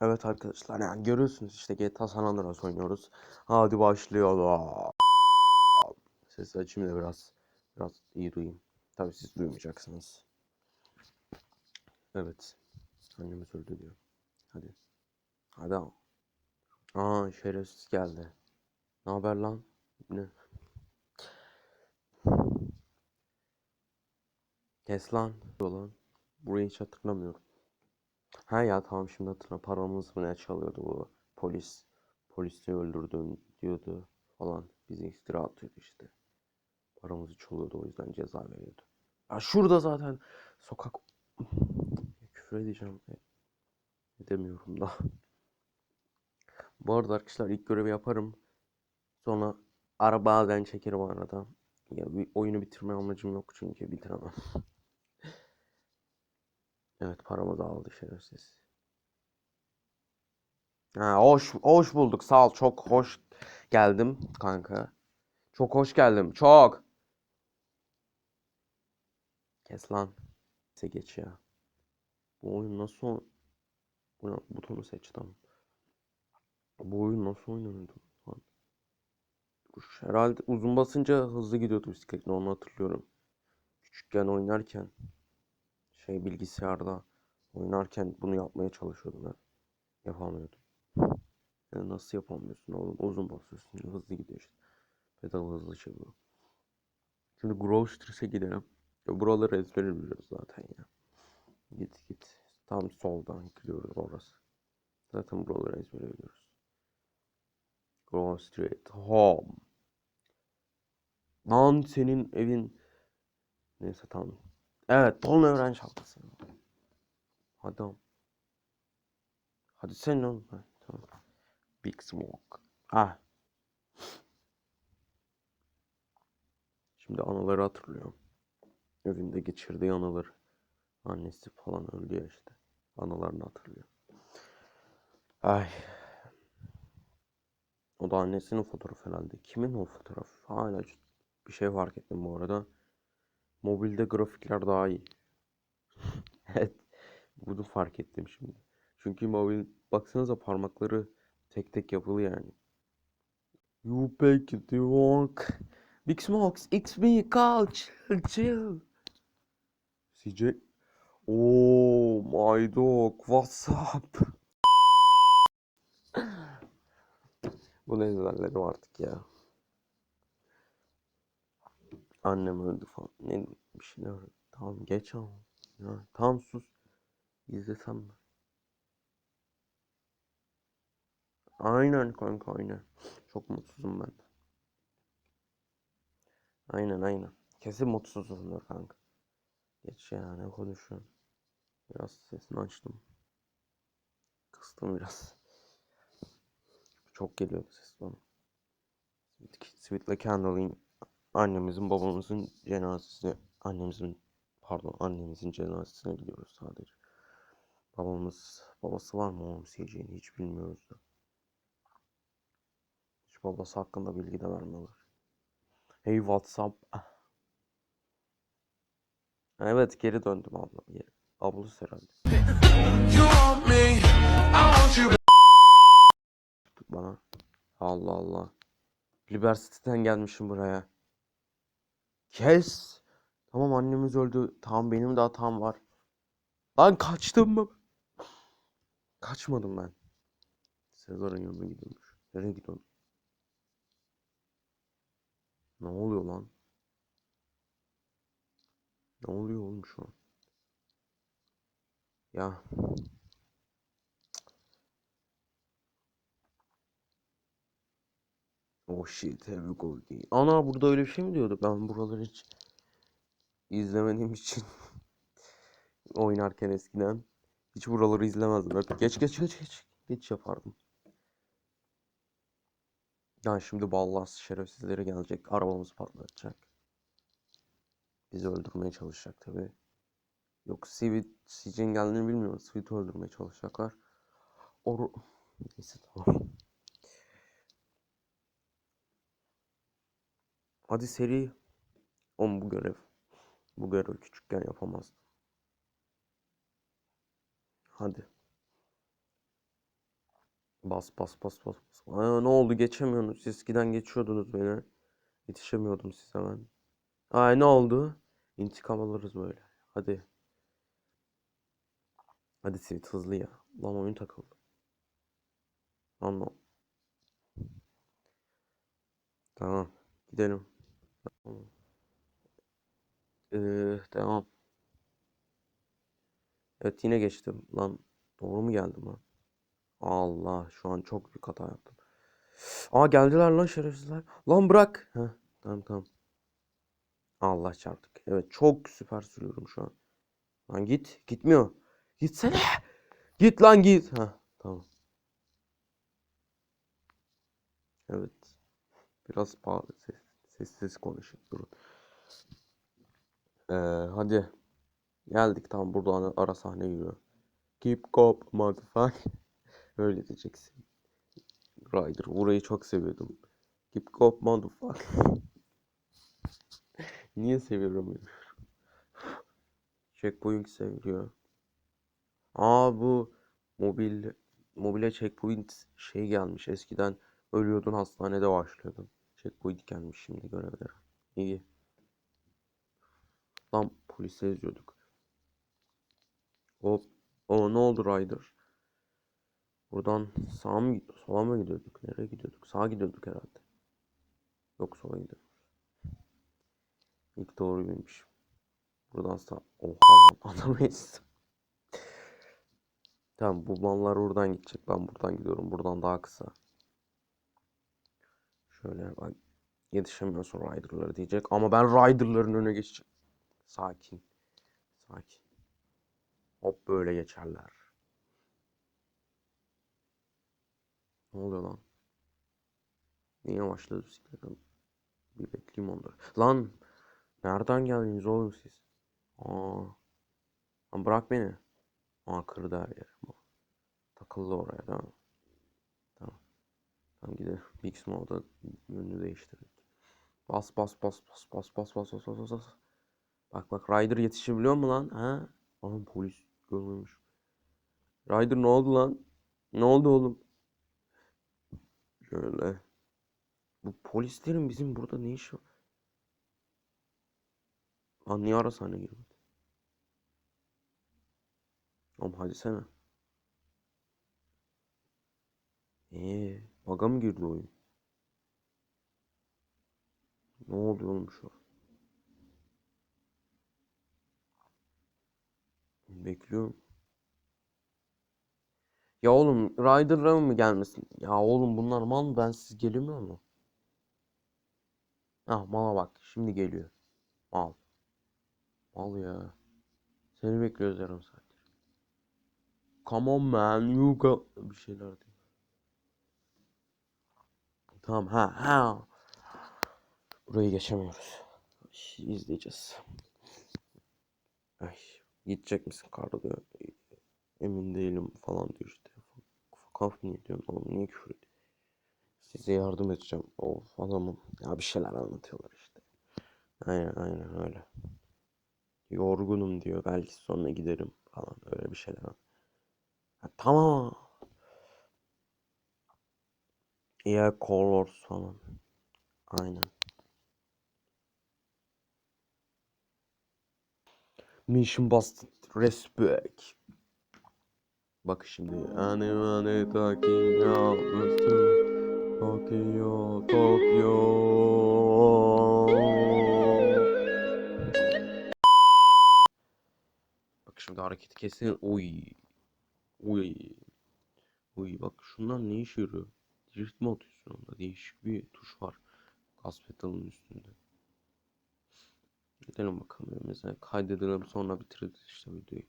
Evet arkadaşlar yani görüyorsunuz işte GTA San Andreas oynuyoruz. Hadi başlayalım. Ses açayım da biraz biraz iyi duyayım. Tabii siz duymayacaksınız. Evet. Annemiz öldü diyor. Hadi. Hadi. Aa şerefsiz geldi. Ne haber lan? Ne? Kes lan. Burayı hiç hatırlamıyorum. Ha ya tamam şimdi hatırladım. Paramız mı ne çalıyordu bu polis. Polisi öldürdün diyordu falan. Bize iftira atıyordu işte. Paramızı çalıyordu o yüzden ceza veriyordu. Ya şurada zaten sokak... Küfür edeceğim. Edemiyorum da. Bu arada arkadaşlar ilk görevi yaparım. Sonra ara bazen çekerim arada. Ya bir oyunu bitirme amacım yok çünkü bitiremem. Evet paramı da aldı şerefsiz. Ha, hoş hoş bulduk. Sağ ol. Çok hoş geldim kanka. Çok hoş geldim. Çok. Kes lan. Neyse geç ya. Bu oyun nasıl ne- butonu seç tamam. Bu oyun nasıl oynanıyordu Herhalde uzun basınca hızlı gidiyordu bisikletle onu hatırlıyorum. Küçükken oynarken şey bilgisayarda oynarken bunu yapmaya çalışıyordum ben. Yapamıyordum. Yani nasıl yapamıyorsun oğlum? Uzun basıyorsun. Hızlı gidiyor işte. Pedalı hızlı çeviriyor. Şimdi Grove Street'e gidelim. Ya buraları ezbere biliyoruz zaten ya. Git git. Tam soldan gidiyoruz orası. Zaten buraları ezbere biliyoruz. Grove Street. Home. Lan senin evin... Neyse tamam. Evet. Dolun öğren şarkısı. Adam. Hadi sen oğlum. Ha, tamam. Big Smoke. Ah. Şimdi anıları hatırlıyorum. Evinde geçirdiği anıları. Annesi falan öldü ya işte. Anılarını hatırlıyor. Ay. O da annesinin fotoğrafı herhalde. Kimin o fotoğraf? Hala bir şey fark ettim bu arada. Mobilde grafikler daha iyi. Evet. Bunu fark ettim şimdi. Çünkü mobil baksanıza parmakları tek tek yapılı yani. You make it work. Big Smokes, it's me, Carl, chill, chill. CJ. Oh my dog, what's up? Bunu ezberledim artık ya. Annem öldü falan. Ne bir şeyler. Tamam geç ama. Ya, tamam sus. İzlesem mi? Aynen kanka aynen. Çok mutsuzum ben. Aynen aynen. Kesin mutsuzumdur kanka. Geç ya ne konuşuyorsun? Biraz sesini açtım. Kıstım biraz. Çok geliyordu ses bana. Sweet, Sweet'le Candle'in annemizin babamızın cenazesine annemizin pardon annemizin cenazesine gidiyoruz sadece. Babamız babası var mı oğlum CJ'nin hiç bilmiyoruz da. Hiç babası hakkında bilgi de vermiyorlar. Hey WhatsApp. Evet geri döndüm abla. Geri. Ablası herhalde. Bana. Allah Allah. Liberty'den gelmişim buraya. Kes. Tamam annemiz öldü. Tamam benim de hatam var. Lan kaçtım mı? Kaçmadım ben. Sezar'ın yanına gidiyormuş. Nereye gidiyorsun? Ne oluyor lan? Ne oluyor oğlum şu an? Ya. Oh shit here we go. Ana burada öyle bir şey mi diyordu? Ben buraları hiç izlemediğim için oynarken eskiden hiç buraları izlemezdim. Hep geç geç geç geç geç yapardım. Ya şimdi ballas şerefsizleri gelecek. Arabamızı patlatacak. Bizi öldürmeye çalışacak tabi. Yok Sweet Siege'in geldiğini bilmiyorum. Sweet'i öldürmeye çalışacaklar. Or Neyse tamam. Hadi seri. Oğlum bu görev. Bu görev küçükken yapamazdım. Hadi. Bas bas bas bas. bas. Aa, ne oldu geçemiyorsunuz. Siz eskiden geçiyordunuz beni. Yetişemiyordum size ben. Ay ne oldu? İntikam alırız böyle. Hadi. Hadi Sivit hızlı ya. Lan oyun takıldı. Anlam. Tamam. Gidelim. Tamam. Ee, devam. Evet yine geçtim. Lan doğru mu geldim lan? Allah şu an çok büyük hata yaptım. Aa geldiler lan şerefsizler. Lan bırak. Heh, tamam tamam. Allah çarptık. Evet çok süper sürüyorum şu an. Lan git. Gitmiyor. Gitsene. Git lan git. Heh, tamam. Evet. Biraz bağlı ses, sessiz konuşun. Durun. Ee, hadi. Geldik tam buradan ara sahne giriyor. Keep cop motherfucker. Öyle diyeceksin. Ryder burayı çok seviyordum. Keep cop motherfucker. Niye seviyorum bilmiyorum. Checkpoint seviliyor. Aa bu mobil mobile checkpoint şey gelmiş. Eskiden ölüyordun hastanede başlıyordun. Checkpoint gelmiş şimdi görevlere. İyi. Lan polise yazıyorduk. Hop. O ne oldu Ryder? Buradan sağa mı sola mı gidiyorduk? Nereye gidiyorduk? Sağa gidiyorduk herhalde. Yok sola gidiyorduk. İlk doğru bilmiş. Buradan sağ. Oha lan anamayız. Tamam bu mallar buradan gidecek. Ben buradan gidiyorum. Buradan daha kısa. Şöyle bak. Yetişemiyorsun Rider'ları diyecek. Ama ben Rider'ların önüne geçeceğim. Sakin. Sakin. Hop böyle geçerler. Ne oluyor lan? Niye başladı bisikletim? Bir bekleyeyim onları. Lan! Nereden geldiniz oğlum siz? Aa. Lan bırak beni. Aa kırdı her yer. Takıldı oraya mi? Tamam. Tamam gidelim. Big Small'da yönünü değiştirdik. Bas bas bas bas bas bas bas bas bas bas. Bak bak Ryder yetişebiliyor mu lan? Ha? Lan polis görmemiş. Ryder ne oldu lan? Ne oldu oğlum? Şöyle. Bu polislerin bizim burada ne işi var? Lan niye ara sahne girmedi? Oğlum hadi sana. Eee, baga mı girdi oyun? Ne oluyor oğlum şu an? Bekliyorum. Ya oğlum Rider'la mı gelmesin? Ya oğlum bunlar mal mı? Ben siz gelmiyor mu? Ah mala bak. Şimdi geliyor. Mal. Mal ya. Seni bekliyoruz yarım saat. Come on man. You got... Bir şeyler diyor. Tamam ha ha. Burayı geçemiyoruz. İzleyeceğiz. Ay, gidecek misin karda diyor. Emin değilim falan diyor işte. Kaf niye diyorum oğlum niye küfür? Size yardım edeceğim. Of adamım. Ya bir şeyler anlatıyorlar işte. Aynen aynen öyle. Yorgunum diyor. Belki sonra giderim falan. Öyle bir şeyler. Ha, tamam. Yeah colors falan. Aynen. Mission Busted Respect. Bak şimdi. Anime Tokyo Tokyo Tokyo Bak şimdi hareketi kesin. Oy. Oy. Oy bak şunlar ne işe yarıyor? Drift mi atıyorsun onda? Değişik bir tuş var. Gas pedalının üstünde. Gidelim bakalım evimize. Kaydedelim sonra bitiririz işte videoyu.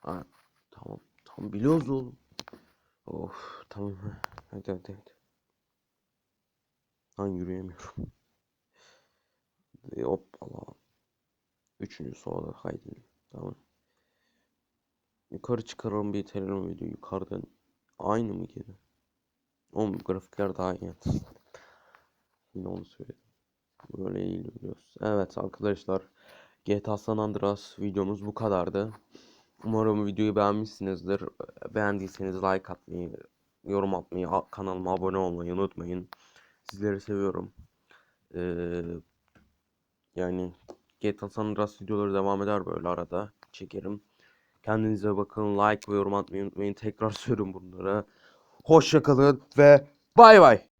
Ha, tamam. Tamam biliyoruz oğlum. Of tamam. Hadi hadi hadi. Lan yürüyemiyorum. Hadi, Hoppala. Üçüncü soruda kaydedelim. Tamam. Yukarı çıkaralım bir itelim video yukarıdan. Aynı mı gene? Oğlum grafikler daha iyi. Yine onu söyledim. Böyle eğiliyoruz. Evet arkadaşlar. GTA San Andreas videomuz bu kadardı. Umarım videoyu beğenmişsinizdir. Beğendiyseniz like atmayı, yorum atmayı, kanalıma abone olmayı unutmayın. Sizleri seviyorum. Ee, yani GTA San Andreas videoları devam eder böyle arada. Çekerim. Kendinize bakın. Like ve yorum atmayı unutmayın. Tekrar söylüyorum bunları. Hoşça kalın ve bay bay.